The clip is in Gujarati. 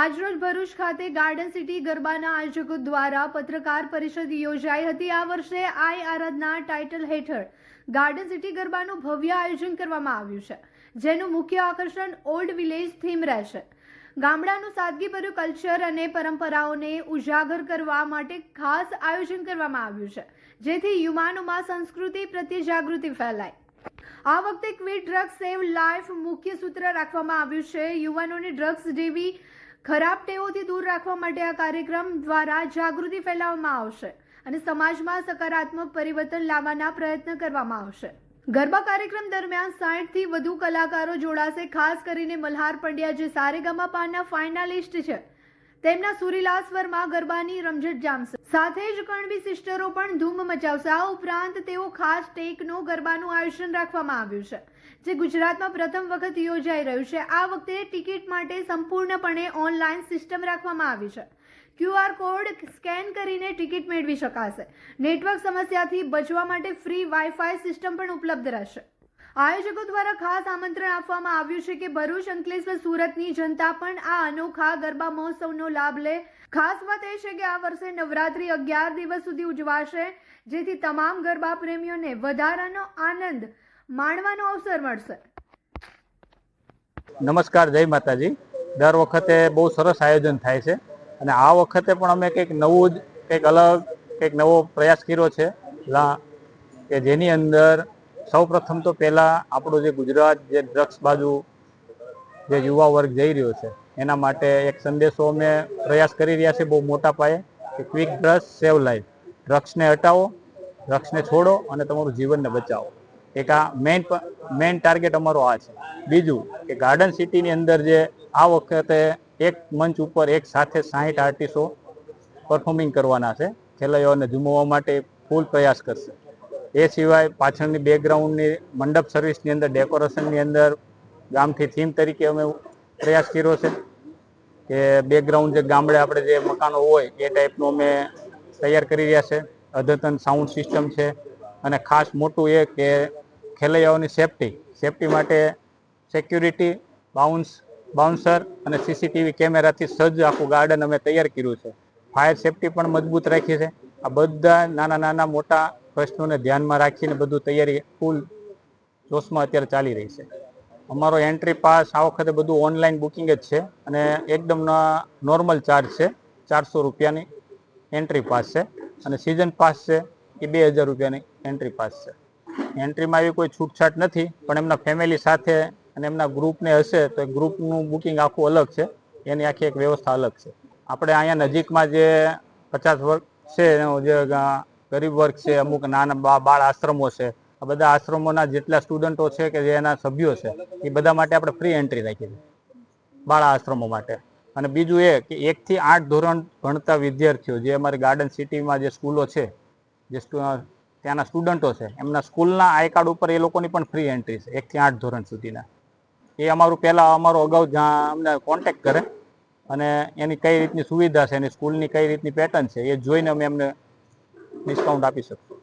આજરોજ ભરૂચ ખાતે ગાર્ડન સિટી ગરબાના આયોજકો દ્વારા પત્રકાર પરિષદ યોજાઈ હતી. આ વર્ષે આઈ આરાધના ટાઇટલ હેઠળ ગાર્ડન સિટી ગરબાનું ભવ્ય આયોજન કરવામાં આવ્યું છે, જેનું મુખ્ય આકર્ષણ ઓલ્ડ વિલેજ થીમ રહેશે. ગામડાનું સાદગીભર્યું કલ્ચર અને પરંપરાઓને ઉજાગર કરવા માટે ખાસ આયોજન કરવામાં આવ્યું છે, જેથી યુવાનોમાં સંસ્કૃતિ પ્રત્યે જાગૃતિ ફેલાય. આ વખતે ક્વિટ ડ્રગ્સ સેવ લાઈફ મુખ્ય સૂત્ર રાખવામાં આવ્યું છે. યુવાનોને ડ્રગ્સ જેવી ખરાબ ટેવોથી દૂર રાખવા માટે આ કાર્યક્રમ દ્વારા જાગૃતિ ફેલાવવામાં આવશે અને સમાજમાં સકારાત્મક પરિવર્તન લાવવાના પ્રયત્ન કરવામાં આવશે. ગરબા કાર્યક્રમ દરમિયાન સાઠથી વધુ કલાકારો જોડાશે, ખાસ કરીને મલ્હાર પંડ્યા, જે સારેગામા પાના ફાઇનાલિસ્ટ છે. તેમના સુરીલા સ્વરમાં ગરબાની રમઝટ જામશે. સાથે જ કણબી સિસ્ટરો પણ ધૂમ મચાવશે. આ ઉપરાંત તેઓ ખાસ ટેકનો ગરબાનું આયોજન રાખવામાં આવ્યું છે, જે ગુજરાતમાં પ્રથમ વખત યોજાઈ રહ્યું છે. આ વખતે ટિકિટ માટે સંપૂર્ણપણે ઓનલાઈન સિસ્ટમ રાખવામાં આવી છે. ક્યુઆર કોડ સ્કેન કરીને ટિકિટ મેળવી શકાશે. નેટવર્ક સમસ્યાથી બચવા માટે ફ્રી વાઈફાઈ સિસ્ટમ પણ ઉપલબ્ધ રહેશે. આયોજકો દ્વારા ખાસ આમંત્રણ આપવામાં આવ્યું છે કે ભરૂચ, અંકલેશ્વર, સુરતની જનતા પણ આ અનોખા ગરબા મહોત્સવનો લાભ લે. ખાસ વાત એ છે કે આ વર્ષે નવરાત્રી અગિયાર દિવસ સુધી ઉજવાશે, જેથી તમામ ગરબા પ્રેમીઓને વધારાનો આનંદ માણવાનો અવસર મળશે. નમસ્કાર, જય માતાજી. દર વખતે બહુ સરસ આયોજન થાય છે અને આ વખતે પણ અમે કંઈક નવું જ, કંઈક અલગ, કંઈક નવો પ્રયાસ કર્યો છે. કે જેની અંદર સૌ પ્રથમ તો પહેલાં આપણું જે ગુજરાત જે ડ્રગ્સ બાજુ જે યુવા વર્ગ જઈ રહ્યો છે, એના માટે એક સંદેશો અમે પ્રયાસ કરી રહ્યા છે બહુ મોટા પાયે કે ક્વિક ડ્રગ્સ સેવ લાઈફ. ડ્રગ્સને હટાવો, ડ્રગ્સને છોડો અને તમારું જીવનને બચાવો. એક આ મેઇન મેઇન ટાર્ગેટ અમારો આ છે. બીજું કે ગાર્ડન સિટીની અંદર જે આ વખતે એક મંચ ઉપર એક સાથે સાહીઠ આર્ટિસ્ટો પરફોર્મિંગ કરવાના છે. ખેલૈયાઓને ઝુમવવા માટે ફૂલ પ્રયાસ કરશે. એ સિવાય પાછળની બેકગ્રાઉન્ડની મંડપ સર્વિસની અંદર ડેકોરેશનની અંદર, ગામથી થીમ તરીકે અમે પ્રયાસ કર્યો છે કે બેકગ્રાઉન્ડ જે ગામડે આપણે જે મકાનો હોય, એ ટાઈપનું અમે તૈયાર કરી રહ્યા છે. અદ્યતન સાઉન્ડ સિસ્ટમ છે અને ખાસ મોટું એ કે ખેલૈયાઓની સેફટી સેફટી માટે સિક્યુરિટી બાઉન્સ બાઉન્સર અને સીસીટીવી કેમેરાથી સજ્જ આખું ગાર્ડન અમે તૈયાર કર્યું છે. ફાયર સેફટી પણ મજબૂત રાખી છે. આ બધા નાના નાના મોટા પ્રશ્નોને ધ્યાનમાં રાખીને બધું તૈયારી ફૂલ જોશમાં અત્યારે ચાલી રહી છે. અમારો એન્ટ્રી પાસ આ વખતે બધું ઓનલાઈન બુકિંગ જ છે અને એકદમ નોર્મલ ચાર્જ છે. ચારસો રૂપિયાની એન્ટ્રી પાસ છે અને સિઝન પાસ છે એ બે હજાર રૂપિયાની એન્ટ્રી પાસ છે. એન્ટ્રીમાં એવી કોઈ છૂટછાટ નથી, પણ એમના ફેમિલી સાથે અને એમના ગ્રુપને હશે તો એ ગ્રુપનું બુકિંગ આખું અલગ છે. એની આખી એક વ્યવસ્થા અલગ છે. આપણે અહીંયા નજીકમાં જે પચાસ વર્ગ છે, એનો જે ગરીબ વર્ગ છે અમુક નાના બા- બાળ આશ્રમો છે. આ બધા આશ્રમોના જેટલા સ્ટુડન્ટો છે કે જે એના સભ્યો છે એ બધા માટે આપણે ફ્રી એન્ટ્રી રાખી છે બાળા આશ્રમો માટે. અને બીજું એ કે એકથી આઠ ધોરણ ભણતા વિદ્યાર્થીઓ જે અમારી ગાર્ડન સિટીમાં જે સ્કૂલો છે જે ત્યાંના સ્ટુડન્ટો છે એમના સ્કૂલના આઈ કાર્ડ ઉપર એ લોકોની પણ ફ્રી એન્ટ્રી છે એકથી આઠ ધોરણ સુધીના. એ અમારું પહેલાં અમારો અગાઉ જ્યાં અમને કોન્ટેક્ટ કરે. અને એની કઈ રીતની સુવિધા છે એની સ્કૂલની કઈ રીતની પેટર્ન છે એ જોઈને અમે એમને ડિસ્કાઉન્ટ આપી શકશું